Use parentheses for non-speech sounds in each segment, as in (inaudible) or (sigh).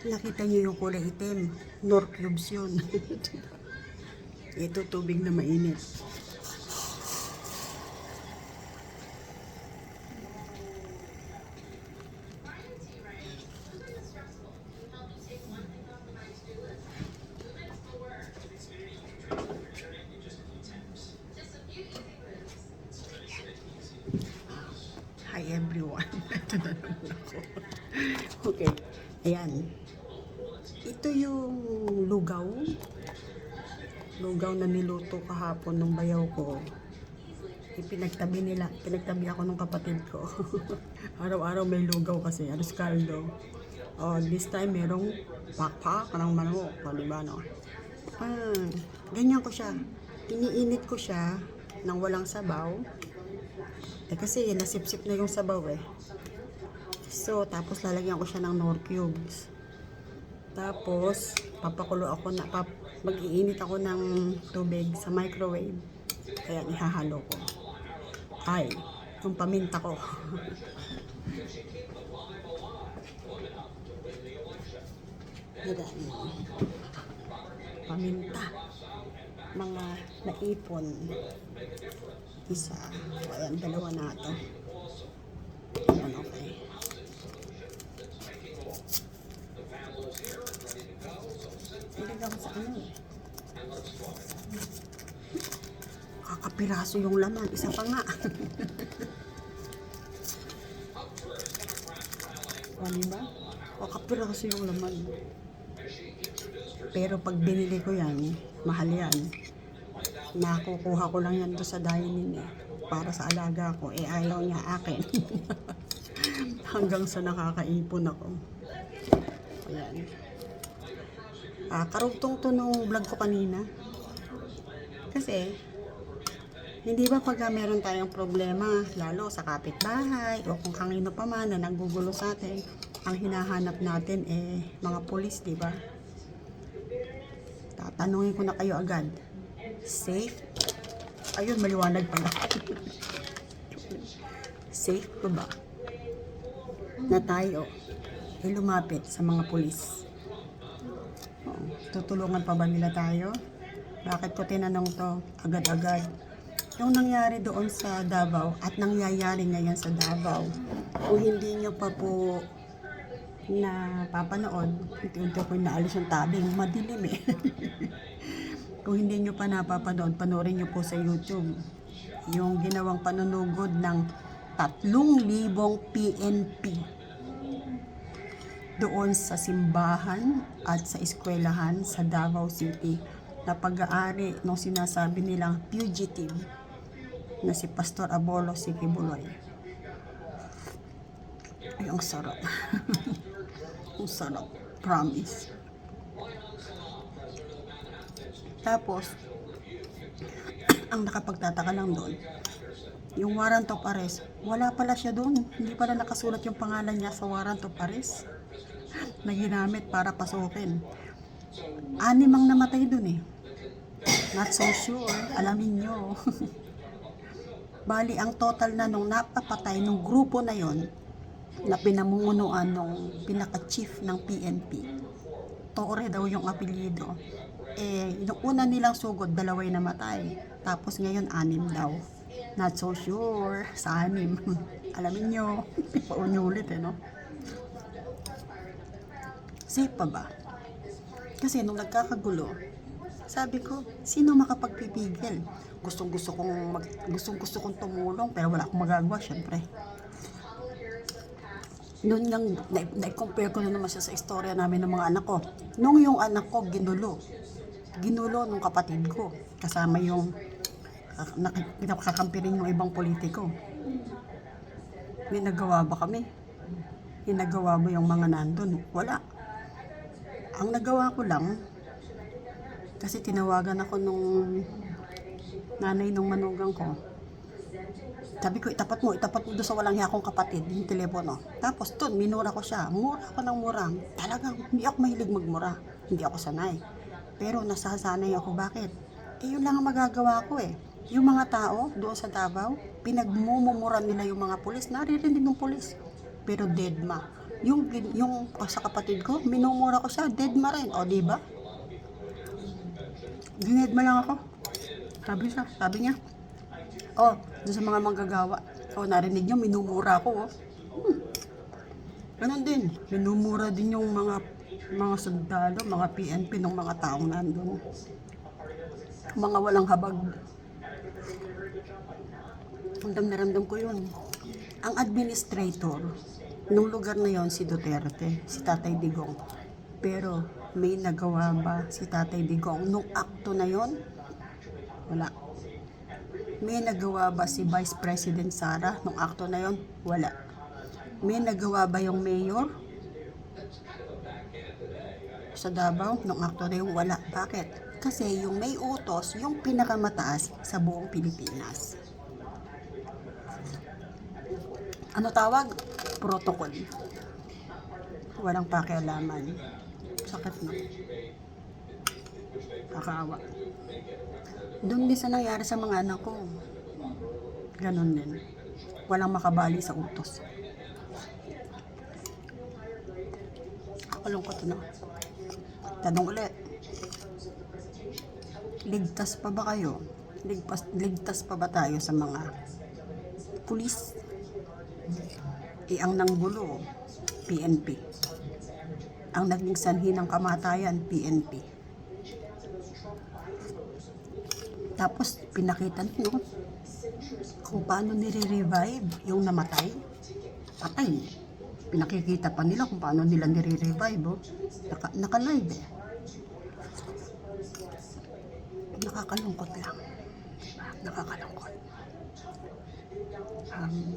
Nakita niyo yung kulay itim. Nor cubes yun. (laughs) Ito tubig na mainit. Hi everyone. (laughs) Okay. Ayan. Ito yung lugaw. Niluto kahapon ng bayaw ko. Ipinagtabi nila. Pinagtabi ako ng kapatid ko. (laughs) Araw-araw may lugaw kasi. Aros kaldo. Oh, this time merong pakpak ng manok. O, di ba, no? Ah, ganyan ko siya. Iniinit ko siya ng walang sabaw. Eh kasi nasipsip na yung sabaw eh. So, tapos lalagyan ko siya ng nor cubes. Tapos, papakulo ako na, pap, mag-iinit ako ng tubig sa microwave. Kaya ihahalo ko. Ay, yung paminta ko. (laughs) Paminta. Mga naipon. Isa. Ayan, dalawa na ito. Ayan, okay. Ilagay ko sa ano eh. Kakapiraso yung laman. Isa pa nga. o, diba? Kakapiraso yung laman. Pero pag binili ko yan, mahal yan. Nakukuha ko lang yan doon sa dining eh. Para sa alaga ko. Eh, ayaw niya akin. (laughs) Hanggang sa nakakaipon ako. Ayan. Ah, karugtong to nung vlog ko kanina. Kasi, hindi ba pag meron tayong problema, lalo sa kapitbahay, o kung kanino pa man na naggugulo sa atin, ang hinahanap natin eh, mga pulis, di ba? Tatanungin ko na kayo agad. Safe? Ayun, maliwanag pala. (laughs) Safe pa ba? Na tayo ay lumapit sa mga pulis. Tutulungan pa ba nila tayo? Bakit ko tinanong to agad-agad? Yung nangyari doon sa Davao at nangyayari ngayon sa Davao, kung hindi nyo pa po na papanood, unti-unti ko naalis yung tabing, madilim eh. (laughs) kung hindi nyo pa napapanood, panoorin nyo po sa YouTube yung ginawang panunugod ng 3,000 PNP doon sa simbahan at sa eskwelahan sa Davao City na pag-aari ng sinasabi nilang fugitive na si Pastor Abolo Sikibuloy. Ay, ang sarap. (laughs) ang sarap. Promise. Tapos, (clears throat) ang nakapagtataka lang doon, yung warrant of arrest, wala pala siya doon. Hindi pala nakasulat yung pangalan niya sa warrant of arrest na ginamit para pasukin. Anim ang namatay doon eh. Not so sure. Alamin nyo. (laughs) Bali, ang total na nung napapatay nung grupo na yon na pinamumunuan nung pinaka-chief ng PNP. Torre daw yung apelyido. Eh, yung una nilang sugod, dalaway namatay. Tapos ngayon, anim daw. Not so sure sa anim. (laughs) Alamin nyo, (laughs) paunulit eh, no? Safe pa ba? Kasi nung nagkakagulo, sabi ko, sino makapagpipigil? Gustong gusto kong mag, gustong gusto kong tumulong pero wala akong magagawa syempre. Noon nang na- na-compare ko na naman siya sa istorya namin ng mga anak ko. Nung yung anak ko ginulo, ginulo nung kapatid ko kasama yung uh, nakakampi rin yung ibang politiko. May nagawa ba kami? Hinagawa mo yung mga nandun? Wala. Ang nagawa ko lang, kasi tinawagan ako nung nanay nung manugang ko. Sabi ko, itapat mo, itapat mo doon sa walang hiya kong kapatid, yung telepono. Tapos doon, minura ko siya. Mura ako ng murang. Talagang, hindi ako mahilig magmura. Hindi ako sanay. Pero nasasanay ako, bakit? Eh, yun lang ang magagawa ko eh. Yung mga tao doon sa Davao, pinagmumumuran nila yung mga pulis. Naririnig ng pulis. Pero dead ma. Yung, yung sa kapatid ko, minumura ko siya, dead ma rin. O, di ba? Dined ma lang ako. Sabi siya, sabi niya, oh, doon sa mga manggagawa. Oh, narinig niyo, minumura ko, oh. Hmm. Ganon din. Minumura din yung mga mga sundalo, mga PNP ng mga taong nandun. Mga walang habag. Ramdam na ramdam ko yun. Ang administrator, nung lugar na yon si Duterte, si Tatay Digong. Pero may nagawa ba si Tatay Digong nung akto na yon? Wala. May nagawa ba si Vice President Sara nung akto na yon? Wala. May nagawa ba yung mayor? Sa Davao, nung akto na yun, wala. Bakit? Kasi yung may utos, yung pinakamataas sa buong Pilipinas. Ano tawag? Protocol. Walang pakialaman. Sakit na. Kakaawa. Doon din sa nangyari sa mga anak ko. Ganon din. Walang makabali sa utos. Kakalungkot na. Tanong ulit. Ligtas pa ba kayo? Ligtas, ligtas pa ba tayo sa mga pulis? Eh, ang nanggulo, PNP. Ang naging sanhi ng kamatayan, PNP. Tapos, pinakita nyo kung paano nire-revive yung namatay. Patay. Pinakikita pa nila kung paano nila nire-revive. Oh. Naka, naka-live eh. Nakakalungkot lang. Nakakalungkot. Um,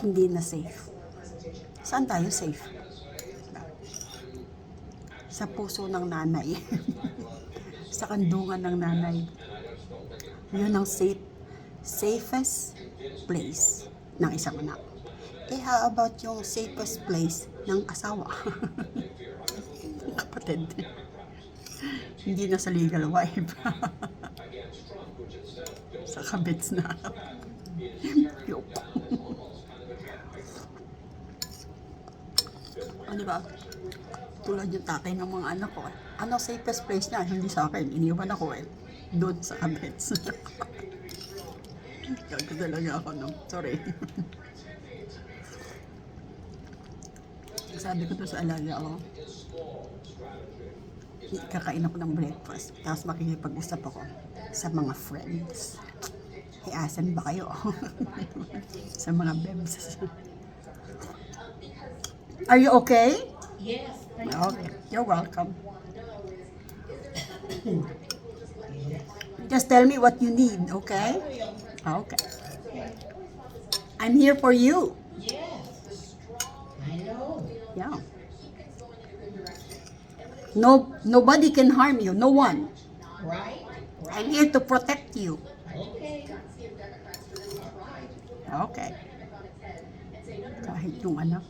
hindi na safe. Saan tayo safe? Sa puso ng nanay. (laughs) sa kandungan ng nanay. Yun ang safe, safest place ng isang anak. Eh, how about yung safest place ng asawa? (laughs) Kapatid. Hindi na sa legal wife. (laughs) sa kabits na. (laughs) Yok. ano ba? Tulad yung tatay ng mga anak ko. Ano safest place niya? Hindi sa akin. Iniwan ako eh. Doon sa kabits. (laughs) Gago talaga ako no. Sorry. (laughs) Sabi ko to sa alaga ko. Kakain ako ng breakfast. Tapos makikipag-usap ako sa mga friends. Eh, asan ba kayo? (laughs) sa mga bebs. Are you okay? Yes, Okay, you're welcome. Just tell me what you need, okay? Okay. I'm here for you. Yes. I know. Yeah. No, nobody can harm you. No one. Right? I'm here to protect you. Okay. Okay. Kahit yung anak,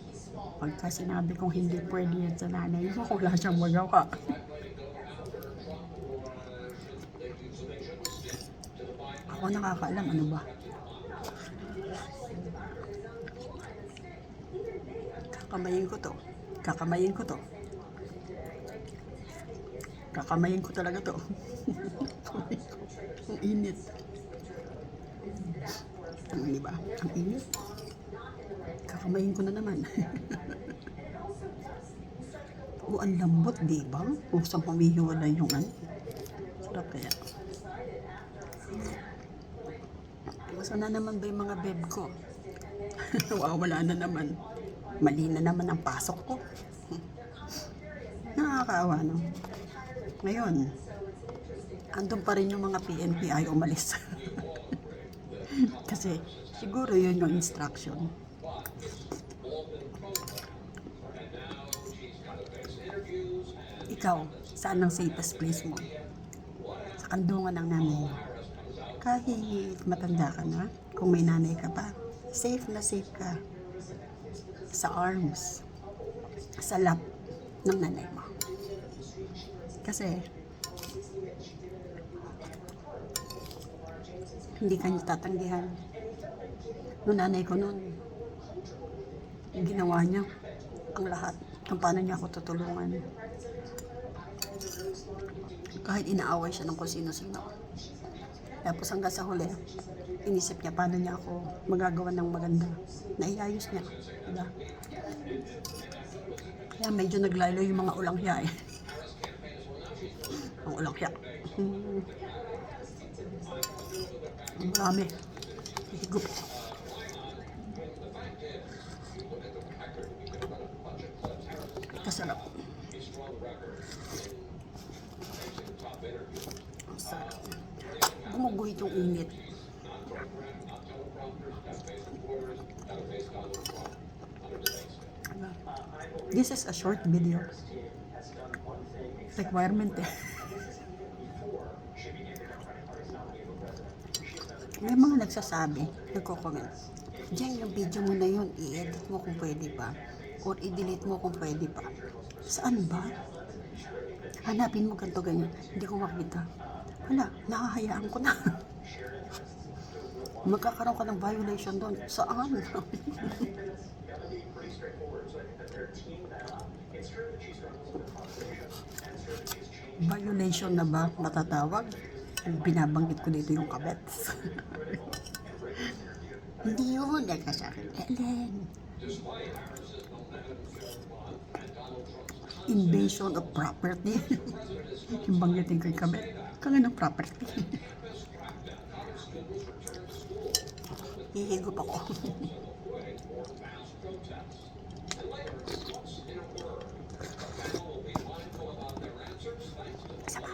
pagka sinabi kong hindi pwede yan sa nanay mo, (laughs) wala siyang magawa. Ako nakakaalam, ano ba? Kakamayin ko to. Kakamayin ko to. Kakamayin ko talaga to. (laughs) Ang init. Ang di ba? Ang init. Kakamayin ko na naman. (laughs) o, ang lambot, di ba? Usang humihiwalay yung ano. Sarap kaya. Masa na naman ba yung mga beb ko? (laughs) Wawala na naman. Mali na naman ang pasok ko. (laughs) Nakakaawa, no? Ngayon, andun pa rin yung mga PNP ay umalis. Kasi siguro yun yung instruction. Ikaw, saan ang safest place mo? Sa kandungan ng nanay mo. Kahit matanda ka na, kung may nanay ka pa, safe na safe ka. Sa arms, sa lap ng nanay mo. Kasi, hindi ka niya tatanggihan. Nung nanay ko noon, ginawa niya, ang lahat, kung paano niya ako tutulungan. Kahit inaaway siya ng kung sino-sino. Tapos hanggang sa huli, inisip niya paano niya ako magagawa ng maganda. Naiayos niya. Diba? Kaya medyo naglalo yung mga ulang hiya eh. (laughs) Ang ulang hiya. Hmm. Ang dami. Higup. Kasarap. Ang sarap. Gumuguhit yung init. This is a short video. Requirement eh. (laughs) May mga nagsasabi, nagko-comment. Diyan yung video mo na yun, i-edit mo kung pwede pa. Or i-delete mo kung pwede pa. Saan ba? Hanapin mo ganito ganyan. Hindi ko makita. Hala, nakahayaan ko na. (laughs) Magkakaroon ka ng violation doon. Saan? (laughs) violation na ba matatawag? Binabanggit ko dito yung kabets. (laughs) Hindi yun. Dahil ka sa akin. Ellen. Invasion of property. (laughs) yung banggitin ko yung kabet. Kaya ng property. (laughs) Hihigop ako. Ang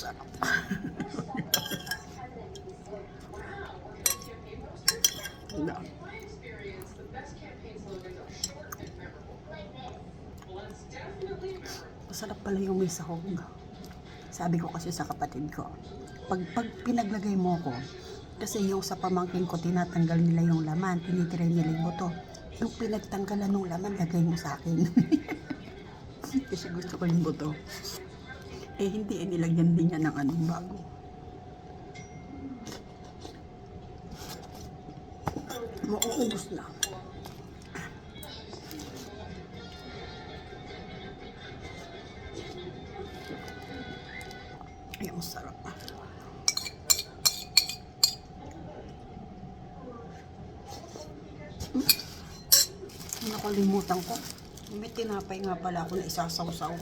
sarap. Wala. Masarap pala yung may sahog. Sabi ko kasi sa kapatid ko, pag, pag pinaglagay mo ko, kasi yung sa pamangkin ko, tinatanggal nila yung laman, tinitira nila yung buto. Yung pinagtanggalan ng laman, lagay mo sa akin. (laughs) kasi gusto ko yung buto. Eh, hindi, eh, nilagyan din niya ng anong bago. Mauubos na. Nakalimutan ko. May tinapay nga pala ako na isasawsaw.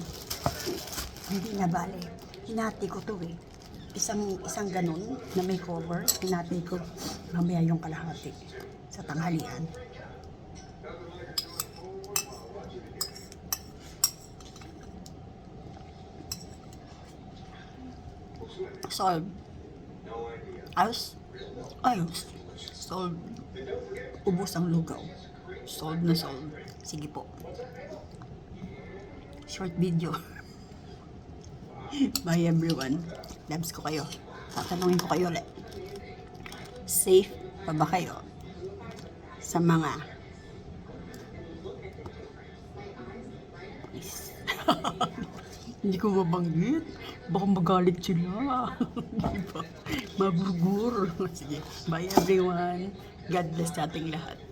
Hindi na bale. Hinati ko to eh. Isang, isang ganun na may cover. Hinati ko mamaya yung kalahati sa tanghalian. Solve. Ayos. Ayos. Solve. Ubus ang lugaw. Solve na solve. Sige po. Short video. (laughs) Bye everyone. Loves ko kayo. Tatanungin ko kayo ulit. Safe pa ba kayo sa mga Please. (laughs) Hindi ko mabanggit. Baka magalit sila. (laughs) Maburgur. Sige. Bye everyone. God bless sa ating lahat.